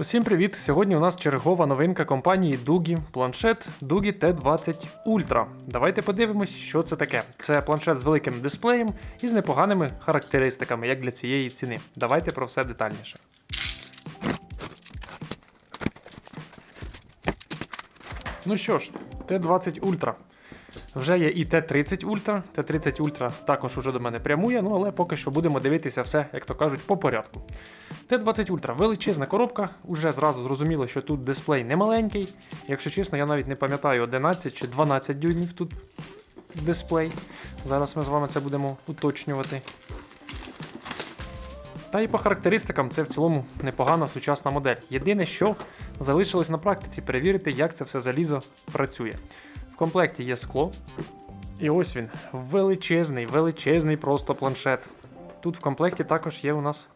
Усім привіт! Сьогодні у нас чергова новинка компанії Дугі планшет Дугі T20 Ultra. Давайте подивимось, що це таке. Це планшет з великим дисплеєм і з непоганими характеристиками, як для цієї ціни. Давайте про все детальніше. Ну що ж, Т20 Ultra. Вже є і Т30 Ultra. Т30 Ultra також уже до мене прямує, ну але поки що будемо дивитися все, як то кажуть, по порядку. Т20 Ultra величезна коробка, уже зразу зрозуміло, що тут дисплей не маленький. Якщо чесно, я навіть не пам'ятаю 11 чи 12 дюймів тут дисплей. Зараз ми з вами це будемо уточнювати. Та і по характеристикам це в цілому непогана сучасна модель. Єдине, що залишилось на практиці перевірити, як це все залізо працює. Комплекті є скло. І ось він. Величезний, величезний просто планшет. Тут в комплекті також є у нас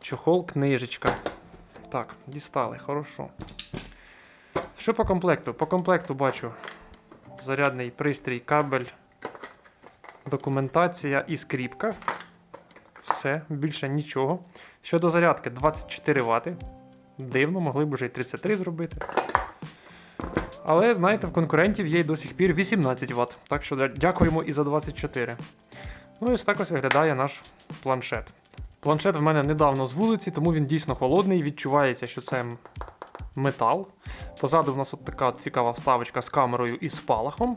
чохол, книжечка. Так, дістали, хорошо. Що по комплекту? По комплекту бачу зарядний пристрій, кабель, документація і скріпка. Все, більше нічого. Щодо зарядки 24 Вт. Дивно, могли б вже і 33 зробити. Але, знаєте, в конкурентів є й до сих пір 18 Вт. Так що дякуємо і за 24. Ну і ось так ось виглядає наш планшет. Планшет в мене недавно з вулиці, тому він дійсно холодний. Відчувається, що це метал. Позаду в нас от така цікава вставочка з камерою і спалахом.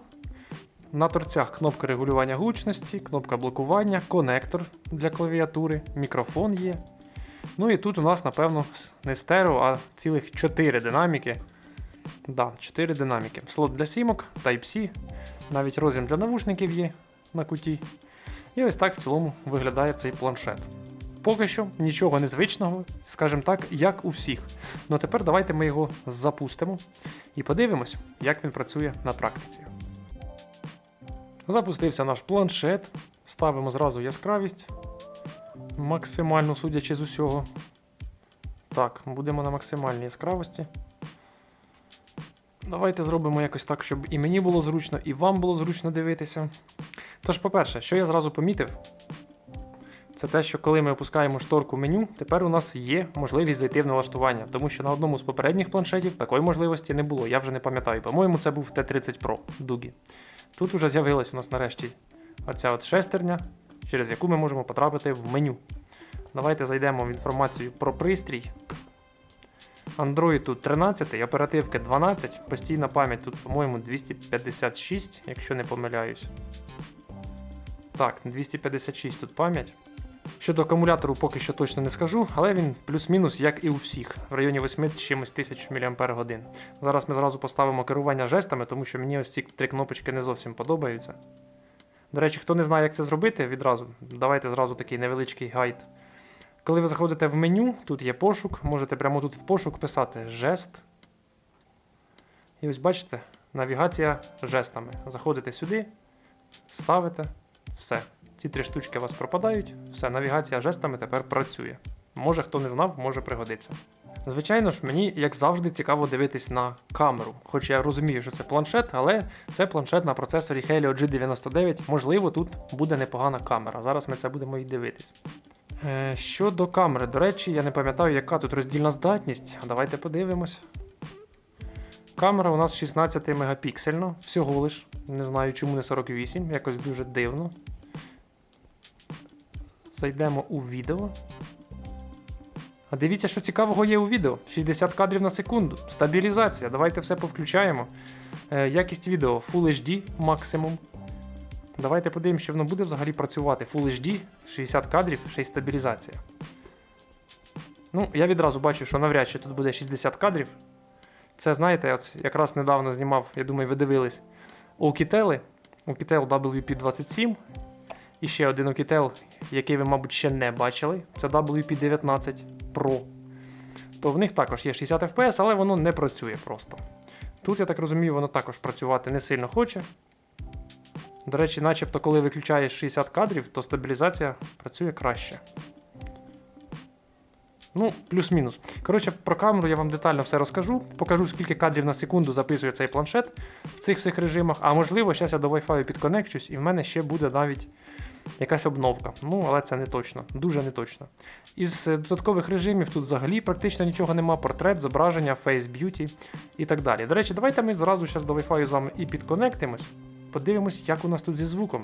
На торцях кнопка регулювання гучності, кнопка блокування, конектор для клавіатури, мікрофон є. Ну і тут у нас, напевно, не стерео, а цілих 4 динаміки. Да, 4 динаміки. Слот для сімок, Type-C, навіть роз'єм для навушників є на куті. І ось так в цілому виглядає цей планшет. Поки що нічого незвичного, скажімо так, як у всіх. Ну тепер давайте ми його запустимо і подивимось, як він працює на практиці. Запустився наш планшет. Ставимо зразу яскравість. Максимально судячи з усього. Так, будемо на максимальній яскравості. Давайте зробимо якось так, щоб і мені було зручно, і вам було зручно дивитися. Тож, по-перше, що я зразу помітив, це те, що коли ми опускаємо шторку меню, тепер у нас є можливість зайти в налаштування, тому що на одному з попередніх планшетів такої можливості не було. Я вже не пам'ятаю. По-моєму, це був Т-30 Pro Дугі. Тут вже з'явилась у нас нарешті оця от шестерня, через яку ми можемо потрапити в меню. Давайте зайдемо в інформацію про пристрій. Android тут 13, оперативки 12, постійна пам'ять тут, по-моєму, 256, якщо не помиляюсь. Так, 256 тут пам'ять. Щодо акумулятору поки що точно не скажу, але він плюс-мінус, як і у всіх, в районі 8 чимось тисяч мАч. Зараз ми зразу поставимо керування жестами, тому що мені ось ці три кнопочки не зовсім подобаються. До речі, хто не знає, як це зробити, відразу давайте зразу такий невеличкий гайд. Коли ви заходите в меню, тут є пошук, можете прямо тут в пошук писати жест. І ось бачите, навігація жестами. Заходите сюди, ставите, все. Ці три штучки у вас пропадають, все, навігація жестами тепер працює. Може хто не знав, може пригодиться. Звичайно ж, мені, як завжди, цікаво дивитись на камеру. Хоч я розумію, що це планшет, але це планшет на процесорі Helio G99. Можливо, тут буде непогана камера. Зараз ми це будемо і дивитись. Е, щодо камери, до речі, я не пам'ятаю, яка тут роздільна здатність. Давайте подивимось. Камера у нас 16 мегапіксельна, всього лиш. Не знаю, чому не 48, якось дуже дивно. Зайдемо у відео. А дивіться, що цікавого є у відео. 60 кадрів на секунду. Стабілізація. Давайте все повключаємо. Е, якість відео Full HD максимум. Давайте подивимося, що воно буде взагалі працювати. Full HD, 60 кадрів, ще й стабілізація. Ну, я відразу бачу, що навряд чи тут буде 60 кадрів. Це, знаєте, от якраз недавно знімав, я думаю, ви дивились Oukitel, Oukitel WP27. І ще один Oukitel, який ви, мабуть, ще не бачили. Це WP19 Pro. То в них також є 60 FPS, але воно не працює просто. Тут, я так розумію, воно також працювати не сильно хоче. До речі, начебто, коли виключаєш 60 кадрів, то стабілізація працює краще. Ну, плюс-мінус. Коротше, про камеру я вам детально все розкажу. Покажу, скільки кадрів на секунду записує цей планшет в цих всіх режимах. А можливо, зараз я до Wi-Fi підконекчусь, і в мене ще буде навіть якась обновка. Ну, але це не точно, дуже не точно. Із е, додаткових режимів тут взагалі практично нічого нема. Портрет, зображення, Face Beauty і так далі. До речі, давайте ми зразу зараз до Wi-Fi з вами і підконектимось. Подивимось, як у нас тут зі звуком.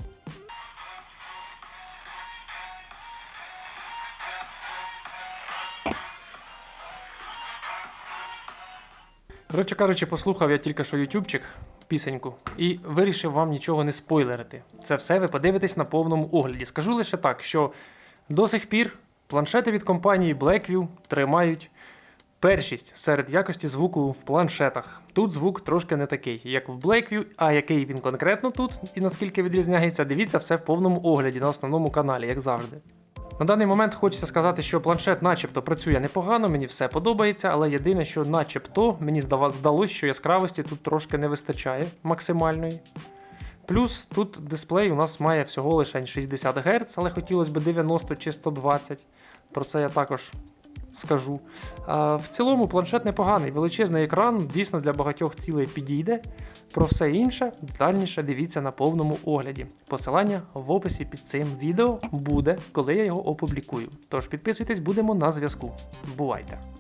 Коротше кажучи, послухав я тільки що ютубчик, пісеньку, і вирішив вам нічого не спойлерити. Це все ви подивитесь на повному огляді. Скажу лише так, що до сих пір планшети від компанії Blackview тримають першість серед якості звуку в планшетах. Тут звук трошки не такий, як в Blackview, а який він конкретно тут і наскільки відрізняється, дивіться все в повному огляді на основному каналі, як завжди. На даний момент хочеться сказати, що планшет начебто працює непогано, мені все подобається, але єдине, що начебто мені здалось, що яскравості тут трошки не вистачає максимальної. Плюс тут дисплей у нас має всього лише 60 Гц, але хотілося б 90 чи 120. Про це я також скажу. А, в цілому планшет непоганий, величезний екран, дійсно для багатьох цілей підійде. Про все інше детальніше дивіться на повному огляді. Посилання в описі під цим відео буде, коли я його опублікую. Тож підписуйтесь, будемо на зв'язку. Бувайте!